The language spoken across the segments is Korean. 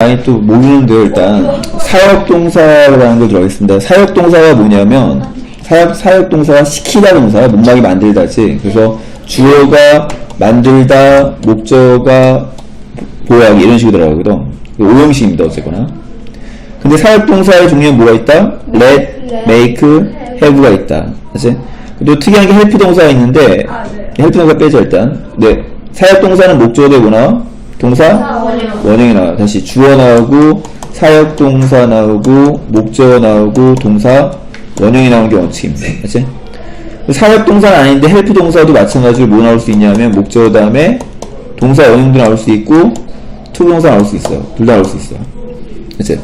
많이 또 모르는데요, 일단. 사역동사라는 걸 들어가겠습니다. 사역동사가 뭐냐면, 사역, 사역동사가 시키다 동사, 문막이 만들다지. 그래서 주어가 만들다, 목적어가 보호하기, 이런 식으로 들어가거든. 오형식입니다, 어쨌거나. 근데 사역동사의 종류는 뭐가 있다? let, make, have가 있다. 그치? 또 특이한 게 help 동사가 있는데, 아, 네. help 동사 빼죠, 일단. 네. 사역동사는 목적어 되거나, 동사? 원형. 원형이 나와. 다시 주어 나오고 사역 동사 나오고 목적어 나오고 동사 원형이 나오는 게 원칙입니다. 그치? 사역 동사는 아닌데 헬프 동사도 마찬가지로 뭐 나올 수 있냐면 목적어 다음에 동사 원형도 나올 수 있고 투부동사 나올 수 있어요. 둘 다 나올 수 있어요. 그치?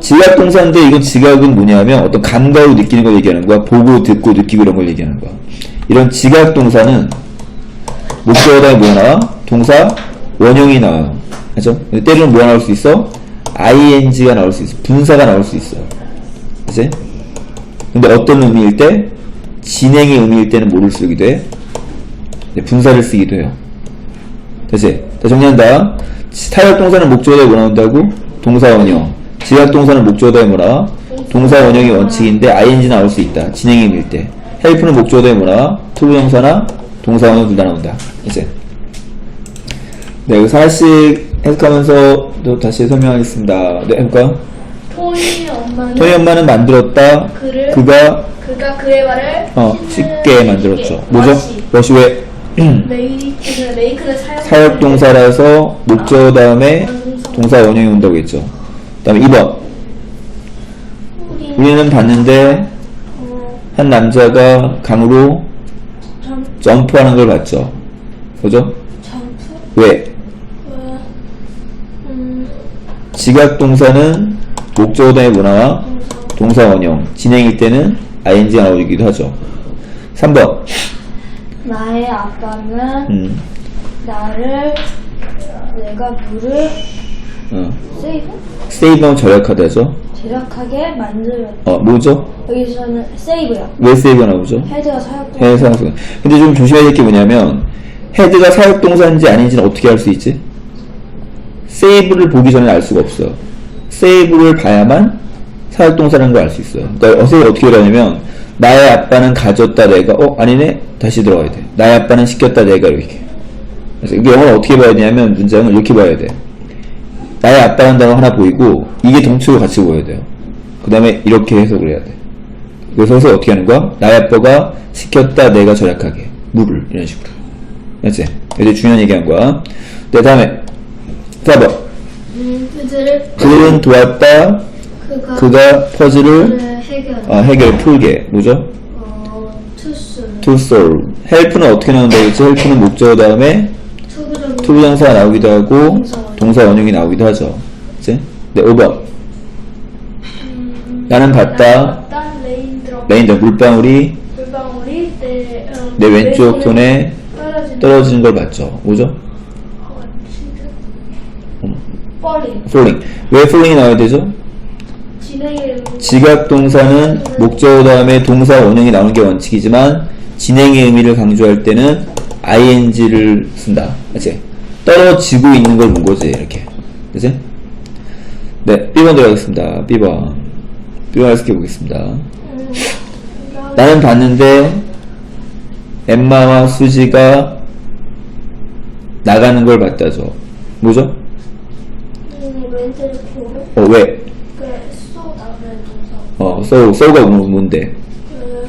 지각 동사인데 이건 지각은 뭐냐면 어떤 감각으로 느끼는 걸 얘기하는 거야. 보고 듣고 느끼고 이런 걸 얘기하는 거야. 이런 지각 동사는 목적어 다음에 뭐 나와? 동사 원형이 나와요. 그죠? 때로는 뭐가 나올 수 있어? ing가 나올 수 있어. 분사가 나올 수 있어요. 그치? 근데 어떤 의미일 때? 진행의 의미일 때는 뭐를 쓰기도 해? 네, 분사를 쓰기도 해요. 그치? 자, 정리한다. 타협 동사는 목적어에 뭐 나온다고? 동사 원형. 지각 동사는 목적어에 뭐라? 동사 원형이 원칙인데 ing 나올 수 있다. 진행의 의미일 때. 헬프는 목적어에 뭐라? 투부정사나 동사 원형 둘 다 나온다. 그치? 네, 여기서 하나씩 해석하면서 또 다시 설명하겠습니다. 네, 해볼까요? 토니 엄마는 토니 엄마는 만들었다. 그를 그가 그가 그의 말을 어, 쉽게 만들었죠. 뭐죠? 워시 왜? 메이크는 메이크는 사역 사역 동사라서 목적 다음에 동사 원형이 온다고 했죠. 그 다음에 2번. 우리는 봤는데 어, 한 남자가 강으로 점 점프하는 걸 봤죠. 그죠? 점프 왜? 어, 음 지각 동사는 목적 다음에 뭐 나와? 동사 원형. 진행일 때는 ing가 나오기도 하죠. 3번. 나의 아빠는 음. 나를 내가 물을 어. 세이브 세이브하면 절약하다죠. 제작하게 만들었다. 어, 뭐죠? 여기서는 세이브야. 왜 세이브가 나오죠? 헤드가 사역 헤드 사역동사. 근데 좀 조심해야 될 게 뭐냐면, 헤드가 사역동사인지 아닌지는 어떻게 알 수 있지? 세이브를 보기 전에 알 수가 없어요. 세이브를 봐야만 사역동사라는 걸 알 수 있어요. 그러니까 어세이 어떻게 하냐면, 나의 아빠는 가졌다 내가, 어, 아니네? 다시 들어가야 돼. 나의 아빠는 시켰다 내가 이렇게. 그래서 이게 영어를 어떻게 봐야 되냐면, 문장을 이렇게 봐야 돼. 나의 아빠라는 단어 하나 보이고, 이게 동치로 같이 보여야 돼요. 그 다음에 이렇게 해석을 해야 돼. 그래서 해서 어떻게 하는 거야? 나의 아빠가 시켰다 내가 절약하게 물을 이런 식으로 알지? 이제 중요한 얘기한 거야 네 다음에 4번 음, 그들을 그들은 도왔다. 그가 그가 퍼즐을 그를 해결 어, 해결. 풀게. 뭐죠? 어 to solve. Help는 어떻게 나온다 그랬지? help는 목적어 다음에 투부정 투부정사가 나오기도 하고 동사 원형. 동사 원형이 나오기도 하죠. 그치? 네 5번 나는 봤다. 레인더 물방울이 물방울이 내, 어, 내 왼쪽 손에 떨어지는 걸 봤죠. 뭐죠? 어, 진짜? 음. 뻘이 falling. 왜 falling이 나와야 되죠? 진행의 지각 동사는 목적어 다음에 동사 원형이 나오는 게 원칙이지만 진행의 의미를 강조할 때는 ing를 쓴다. 그치? 떨어지고 있는 걸 본 거지, 이렇게. 그치? 네, 1번 들어가겠습니다. B번. B번 해석해 보겠습니다. 음, 나는 봤는데 엠마와 수지가 나가는 걸 봤다죠. 뭐죠? 음, 왼쪽을 보고 어, 왜? 그쏘 나오는 동사 어, so, so가 뭐- 뭔데? 그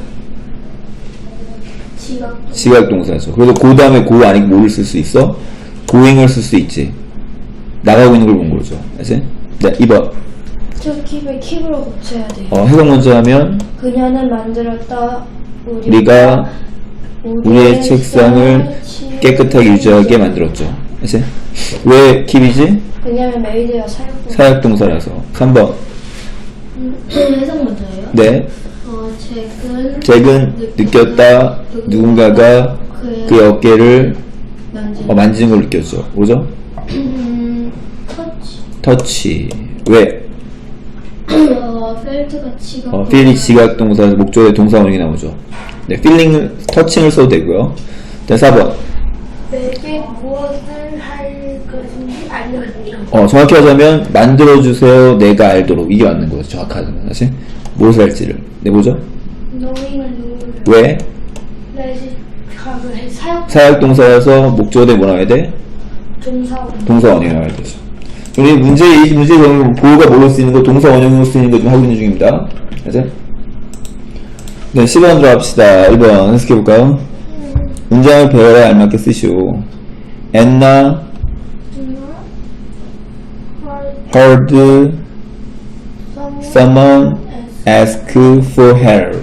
지각 지각 동사죠. 그래서 그 다음에 고 아니고 뭐를 쓸 수 있어? 고행을 쓸 수 있지. 나가고 있는 걸 본 거죠. 알지? 네, 2번. 저 킵을 킵으로 고쳐야 돼요 어, 해석 먼저 하면 그녀는 만들었다 우리가 우리의 책상을 치- 깨끗하게 유지하게 만들었죠. 알지? 왜 킵이지? 왜냐면 메이드가 사역 사역 동사라서. 3번. 해석 먼저예요? 네. 어, 잭은 잭은 느꼈다. 누군가가 그의 어깨를 만지 어, 만지는 걸 느꼈죠. 뭐죠? 음, 터치 터치. 왜? 어, 지각 어, 필이 지각 동사 목적의 동사 원형이 나오죠. 네, 필링 터칭을 써도 되고요. 자, 4번. 내게 무엇을 할 어, 정확히 하자면 만들어주세요. 내가 알도록. 이게 맞는 거죠 정확하자면. 사실 무엇을 할지를. 네 뭐죠? 왜? 사역 사역동사여서 목적어에 뭐 나와야 돼? 동사원 동사 원형이 나와야 되죠. 우리 문제 이 문제 보면 보호가 뭘로 쓰이는 거? 동사 원형으로 쓰이는 거 좀 하고 있는 중입니다. 그죠? 네 10번 들어갑시다. 1번. 해석해볼까요? 문장을 배워야 알맞게 쓰시오. Anna heard someone ask for help.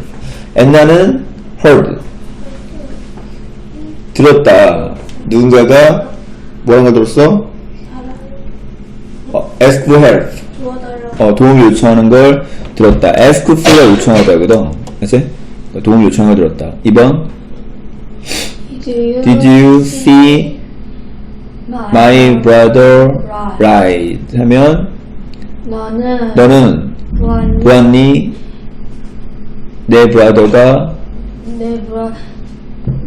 엔나는 heard. 들었다. 누군가가 뭐라는 걸 들었어? 어, ask for help. 어, 도움을 요청하는 걸 들었다. ask for가 요청하다거든. 그치? 도움을 요청하는 걸 들었다. 2번. Did you see my brother ride? 하면 너는 너는 보았니? 내 브라더가 내 브라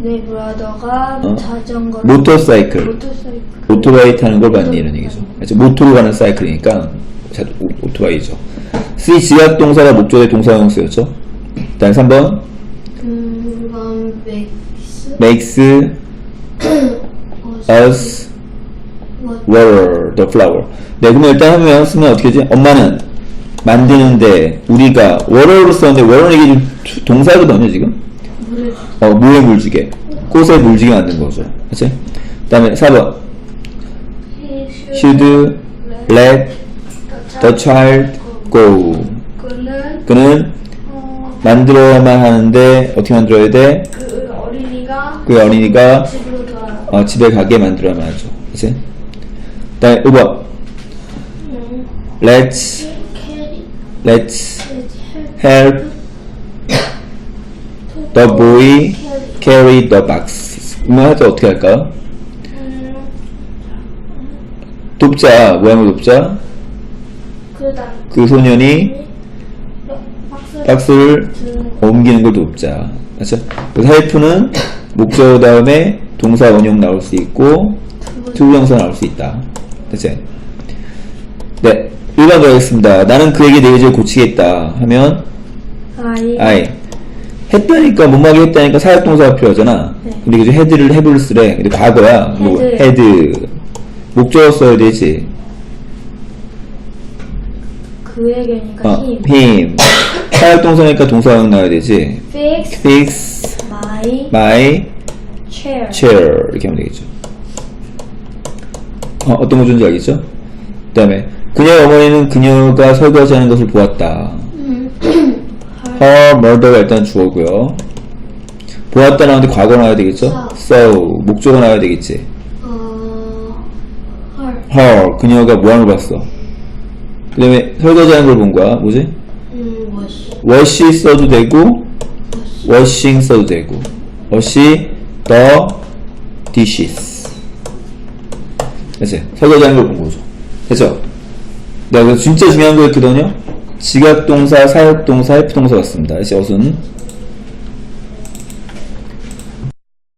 내 브라더가 어? 자전거 모터사이클 모터사이클 오토바이 타는 걸 봤니 이런 얘기죠. 그래서 모토로 가는 사이클이니까 자, 오, 오토바이죠. C 지각 동사가 목적의 동사형 쓰였죠. 다음 3번 그건 맥스 makes us water the flower. 네, 그러면 일단 하면 쓰면 어떻게 되지? 엄마는 만드는데 우리가 water로 썼는데 water는 이게 지금 투- 동사거든요 지금. 어, 물에 물지게 꽃에 물지게 만든 거죠. 그치? 그 다음에 4번 should let the child go. 그는 만들어야만 하는데 어떻게 만들어야 돼? 그 어린이가 그 어린이가 집으로 돌아 어, 집에 가게 만들어야만 하죠. 그치? 그 다음에 5번 let's let's 헬 help the boy carry the box. 그러면 할때 어떻게 할까요? 돕자, 모양을 돕자. 그 소년이 박스 박스를 옮기는 걸 돕자. 그렇죠? 그래서 help는 목적 다음에 동사 원형 나올 수 있고 투부정사 나올 수 있다. 그치? 네. 1번 들어가겠습니다. 나는 그에게 내 의지를 고치겠다. 하면 아이 I 했다니까 못막이 했다니까 사역동사가 필요하잖아. 네. 근데 이게 헤드를 해볼 쓰래. 근데 과거야. 뭐 헤드. 헤드. 목적어 써야 되지. 그에게니까 어, 힘 him. 사역동사니까 동사형 나와야 되지. fix fix my my chair chair 이렇게 하면 되겠죠. 어, 어떤 구조인지 알겠죠? 그 다음에 그녀의 어머니는 그녀가 설거지 하는 것을 보았다. 음. her murder가 일단 주어고요. 보았다 나오는데 과거 나와야 되겠죠? so 목적어 나와야 되겠지. 어 헐. her 그녀가 뭐하는 걸 봤어. 그 다음에 설거지하는 걸 본 거야. 뭐지? 음 워시 써도 되고 washing 써도 되고 wash the dishes 그치? 설거지하는 걸 본 거죠? 네, 그래서 진짜 중요한 거였거든요 지각동사, 사역동사, help동사 같습니다 그치? 어순